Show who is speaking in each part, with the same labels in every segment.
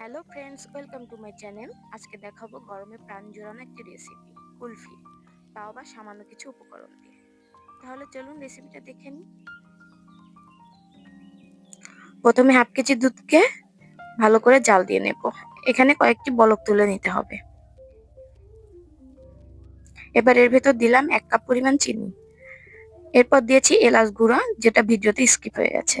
Speaker 1: Hello friends welcome to my channel আজকে দেখাবো গরমে প্রাণ জোড়ানো একটি রেসিপি কুলফি। তাও আবার সামান্য কিছু উপকরণ দিয়ে। তাহলে চলুন রেসিপিটা দেখে নিই। প্রথমে হাফ কেজি দুধকে ভালো করে জাল দিয়ে নেব। এখানে কয়েকটি বলক তুলে নিতে হবে। এবার এর ভেতর দিলাম এক কাপ পরিমাণ চিনি। এরপর দিয়েছি এলাচ গুঁড়া, যেটা ভিডিওতে স্কিপ হয়ে গেছে।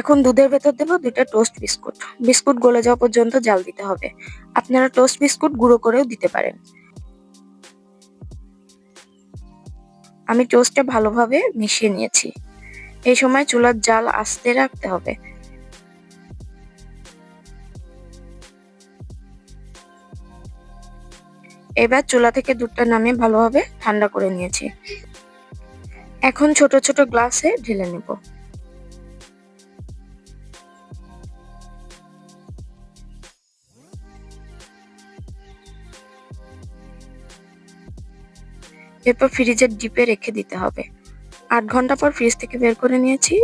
Speaker 1: এখন দুধের ভেতর দেবো দুইটা টোস্ট বিস্কুট। বিস্কুট গলে যাওয়া পর্যন্ত জাল দিতে হবে। আপনারা টোস্ট বিস্কুট গুঁড়ো করেও দিতে পারেন। আমি টোস্টটা ভালোভাবে মিশিয়ে নিয়েছি। এই সময় চুলার জাল আস্তে রাখতে হবে। এবার চুলা থেকে দুধটা নামিয়ে ভালোভাবে ঠান্ডা করে নিয়েছি। এখন ছোট ছোট গ্লাসে ঢেলে নেব। এরপর ফ্রিজের ডিপে রেখে দিতে হবে। আট ঘণ্টা পর ফ্রিজ থেকে বের করে নিয়েছি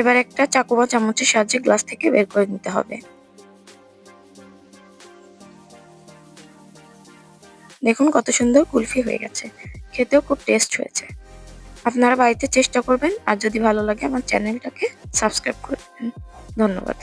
Speaker 1: এবার একটা চাকু বা চামচের সাহায্যে গ্লাস থেকে বের করে নিতে হবে। দেখুন কত সুন্দর কুলফি হয়ে গেছে। খেতেও খুব টেস্ট হয়েছে। আপনারা বাড়িতে চেষ্টা করবেন। আর যদি ভালো লাগে, আমার চ্যানেলটাকে সাবস্ক্রাইব করে দেবেন। ধন্যবাদ।